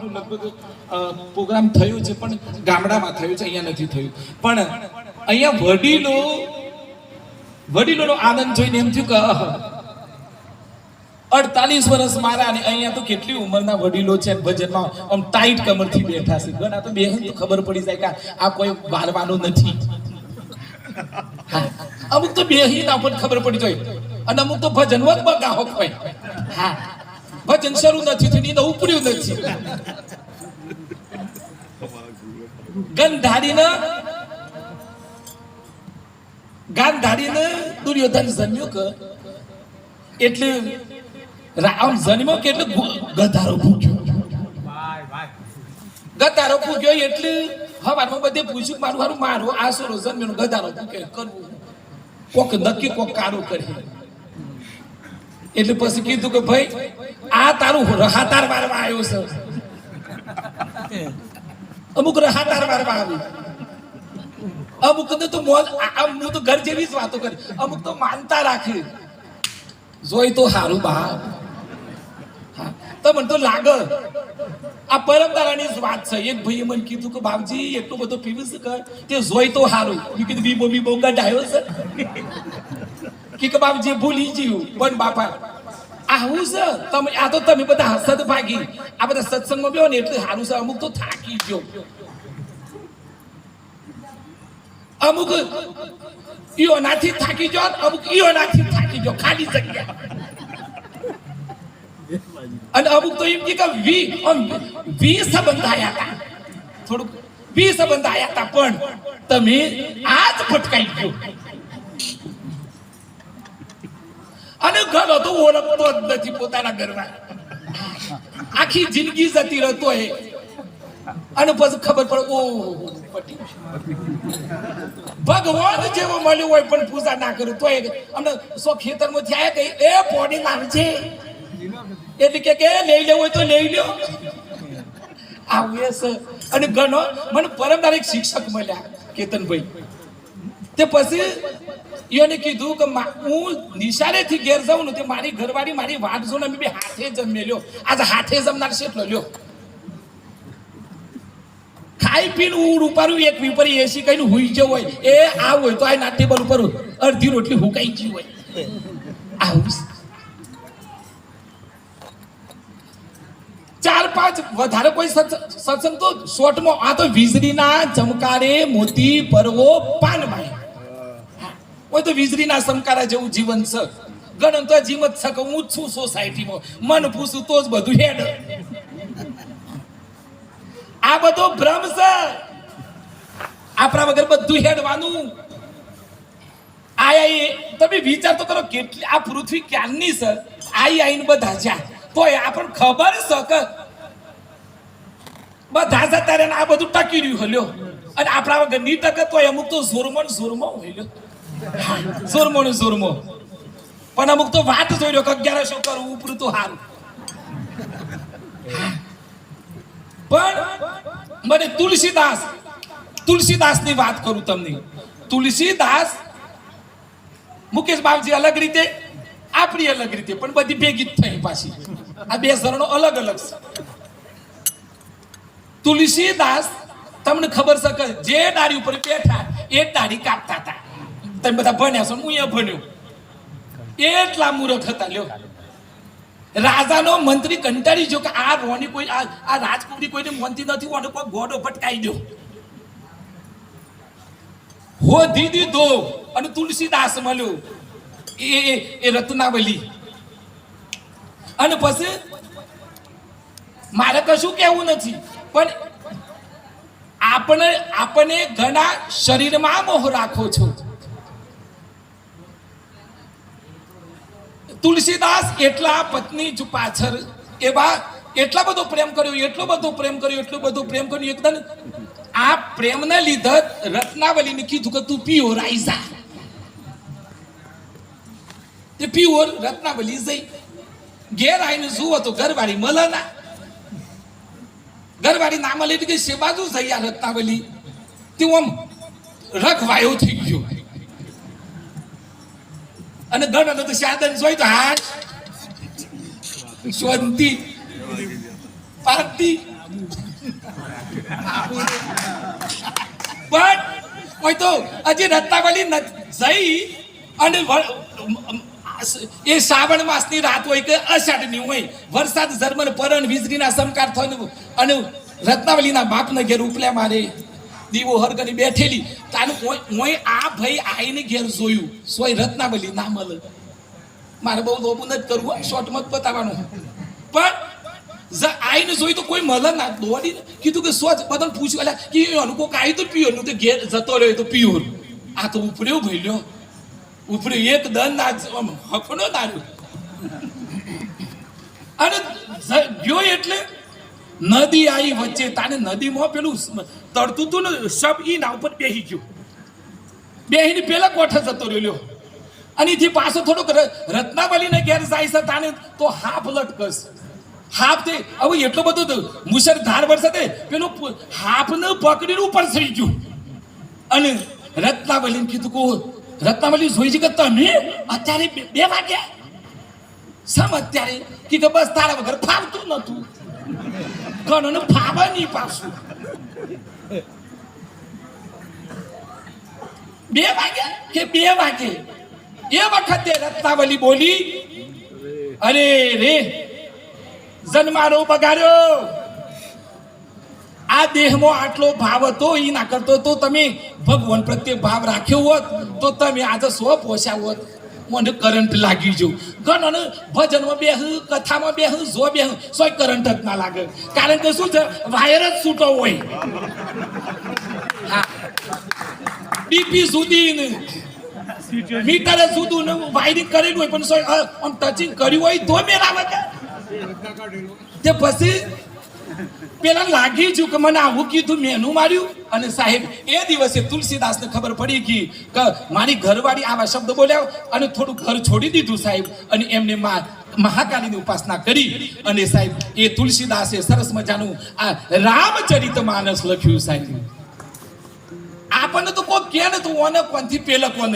આનું લગભગ પ્રોગ્રામ થયું છે, પણ ગામડામાં થયું છે, અહીંયા નથી થયું. પણ અહીંયા વડીલો, વડીલોનો આનંદ જોઈને એમ થયું કે અડતાલીસ વર્ષ મારા અને અહીંયા તો કેટલી ઉંમરના વડીલો છે ભજનમાં આમ ટાઈટ કમરથી બેઠા છે. ઘણા તો બેહન તો ખબર પડી જાય કે આ કોઈ વારવાનું નથી. અમુક તો બેહીના પણ ખબર પડી જાય. અને અમુક તો ભજન વત બગા હોય. હા. ભજન શરૂ નથી થયું ને ઉપડ્યું નથી. ગંધારીને, ગાંધારીને દુર્યોધન જન્મ્યો કે, એટલે રામ જન્મ્યો કે એટલે ગધારો ભૂખ્યો. ગધારો ભૂખ્યો એટલે હવારમાં બધે પૂછ્યું મારું મારું મારું આસુરો જન્મ્યો ગધારો ભૂખ્યો કરવું. કોક નક્કી, કોક કારું કરે. એટલે પછી કીધું કે ભાઈ આ તારું રહાતાર વારવા આવ્યો છે. અમુક રહાતાર વારવા આવ્યું અમુક તો મોલ હું તો ઘર જેવી જ વાતો કરી. અમુક તો માનતા રાખે. જોઈ તો હારું બા તો મને તો લાગે આ પરમદારાની જ વાત છે. એક ભાઈએ મને કીધું કે બાપજી, એટલું બધું પીવું કર તે જોઈ તો હારું મેં કીધું વી બોમી બોંગા ડાયો છે કે બાપજી, ભૂલી ગયું. પણ બાપા આવું છે? તમે આ તો તમે બધા હસત ભાગી આ બધા સત્સંગમાં બેહો ને એટલે સારું છે. અમુક તો થાકી ગયો. અમુક ઈઓ નાથી થાકી ગયો અમુક ઈઓ નાથી થાકી ગયો. ખાલી જગ્યા. અને અમુક તો એમ કે વી વી સંબંધ આયા હતા. થોડુંક વી સંબંધ આયા હતા, પણ તમે આજ ફટકાઈ ગયો. અને ઘર તો ઓળખતો જ નથી પોતાના ઘરમાં. આખી જિંદગી જતી રહેતો એ અને પછી ખબર પડે ઓ ભગવાન જેવો મળ્યો હોય પણ પૂજા ના કરું. તો અમને સો ખેતરમાં થયા કે, એ પોડી લાવજે એટલે કે લઈ લેવું હોય તો લઈ લ્યો. આવું એ અને ઘણો મને પરમદાર એક શિક્ષક મળ્યા, કેતનભાઈ. તે પછી એને કીધું કે હું નિશાળેથી ઘેર જાઉં ને તે મારી ઘરવાળી મારી વાત જોઈને અમે બે હાથે જમે લ્યો. આજે હાથે જમનાર છે એટલો લ્યો. ખાઈ પીને ઉડ ઉપાડું એક વિપરી એસી કઈ હુઈ જવું હોય. એ આ હોય તો આ ના ટેબલ ઉપર અડધી રોટલી હુકાઈ ગઈ હોય. આવું ચાર પાંચ વધારે કોઈ સત્સ- સત્સંગ તો શોર્ટમાં આ તો વીજળીના ચમકારે મોતી પરવો પાનમાં હોય તો વીજળીના સમકારા જેવું જીવન છે. ગણન તો જીમત છે કે હું છું સોસાયટીમાં. મન પૂછું તો જ બધું હેડ. આ બધો ભ્રમ છે. આપણા વગર બધું હેડવાનું. એ, તમે વિચાર તો કરો કેટલી, આ પૃથ્વી ક્યારની છે? આઈ આઈને બધા જ્યાં. તો આપણને ખબર છે કે બધા જતા આ બધું ટકી રહ્યું હલ્યો. અને આપણા વગરની ટકે તો અમુક તો ઝુરમો ને ઝુરમો હોય ઝુરમો ને સુરમો પણ અમુક તો વાત જોઈ રહ્યો કે અગિયારસો કરું ઉપરું હારું પણ મને તુલસીદાસ તુલસીદાસની વાત કરું તમને તુલસીદાસ મુકેશ બાપજી અલગ રીતે આપણી અલગ રીતે પણ બધી ભેગી જ થઈ પાછી આ બે શરણો અલગ અલગ છે તુલસીદાસ તમને ખબર છે કે જે દાડી ઉપર બેઠા એ દાડી કાપતા હતા તમે બધા ભણ્યા છો હું અહીંયા ભણ્યો. એટલા મૂર્ખ હતા, લ્યો. રાજાનો મંત્રી કંટાળી જો કે આ રોની કોઈ, આ રાજકુમારી કોઈને મંત્રી નથી, ઓને કોઈ ગોડો ભટકાઈ દો. હો દીદી દો, અને તુલસીદાસ મળ્યો. એ, એ- એ રત્નાવલી. અને પછી મારે કશું કહેવું નથી, પણ આપણે આપણે ઘણા શરીરમાં મોહ રાખો છો. તુલસીદાસ એટલા પત્ની પાછળ એવા એટલા બધો પ્રેમ કર્યો, એટલો બધો પ્રેમ કર્યો, એટલો બધો પ્રેમ કર્યો. એકદમ આ પ્રેમને લીધે રત્નાવલીને કીધું કે તું પીઓ રાઈઝા તે પીઓ રત્નાવલી જઈ. ઘેર આવીને જુઓ તો ઘરવાળી મળે ના ઘરવાળી ના મળે એટલે કે સે બાજુ થઈ આ રત્નાવલી. તે આમ રખવાયો થઈ ગયો. અને ગણ તો સાધન જોઈ તો હાથ શાંતિ પાર્ટી પણ કોઈ તો હજી રત્નાવલી જઈ અને એ શ્રાવણ માસની રાત હોય કે અષાઢની હોય, વરસાદ ઝરમર પરણ વીજળીના સમકાર થયો અને રત્નાવલીના બાપને ઘેર ઉપલ્યા મારે. દીવો હરગની બેઠેલી. તાનું ઓય આ ભાઈ આઈને ઘેર જોયું. સોય રત્નાવલી ના મળે. મારે બહુ લોબું નથી કરવું શોર્ટમાં જ બતાવવાનું પણ આઈને જોઈ તો કોઈ મળે ના. દોડી કીધું કે સોચ બધાને પૂછ્યું એટલે કે એનું કોક આવ્યું તો પિયોર તો ઘેર જતો રહ્યો તો પિયોર આ તો ઉપડ્યો ભઈલ્યો. ઉપડ્યો એક દન ના હફનો નાર્યો અને ગયો એટલે નદી આવી વચ્ચે. તાને નદીમાં પેલું તરતું હતું ને, સબ ઈ ના ઉપર બેસી ગયું. બેહીને પેલા કોઠે જતો રહ્યો અને એથી પાછો થોડુંક રત્નાવલીને ઘેર જાય છે તાને તો હાફ લટકસ. હાફ તે, હવે એટલો બધો તો ધાર વરસાદે પેલો હાફને પકડીને ઉપર થઈ ગયું. અને રત્નાવલીને કીધું, કહું, રત્નાવલી જોઈ છે કે તમે? અત્યારે બે- વાગ્યા સમ અત્યારે? કે બસ તારા વગર ફાવતું નતું. ઘણું ફાવે નહીં પાછું. બે વાગે? કે બે વાગે? એ વખતે રત્નાવલી બોલી, અરે રે, જન્મારો બગાડ્યો. આ દેહમાં આટલો ભાવ હતો એ ના કરતો તો તમે ભગવાન પ્રત્યે ભાવ રાખ્યો હોત, તો તમે આજે સો પોસ્યા હોત મને કરંટ લાગી જવું ઘણો ભજનમાં બેહ, કથામાં બેહ, જો બેહ સોય કરંટ જ ના લાગે. કારણ કે શું છે? વાયર જ છૂટો હોય. બીપી સુધી ને મીટર સુધી ને વાયરિંગ કરેલું હોય, પણ સોય આમ ટચિંગ કર્યું હોય તો મેળ આવે તે પછી પેલા લાગી ગયું કે મને આવું કીધું મેનું માર્યું. અને સાહેબ, એ દિવસે તુલસીદાસને ખબર પડી ગઈ કે મારી ઘરવાળી આવા શબ્દ બોલ્યા અને થોડું ઘર છોડી દીધું સાહેબ. અને એમને મહાકાલીની ઉપાસના કરી. અને સાહેબ, એ તુલસીદાસે સરસ મજાનું આ રામચરિત માનસ લખ્યું સાહેબ. આપણને તો કોઈ કે ને તું ઓને કોનથી, પેલા કોને?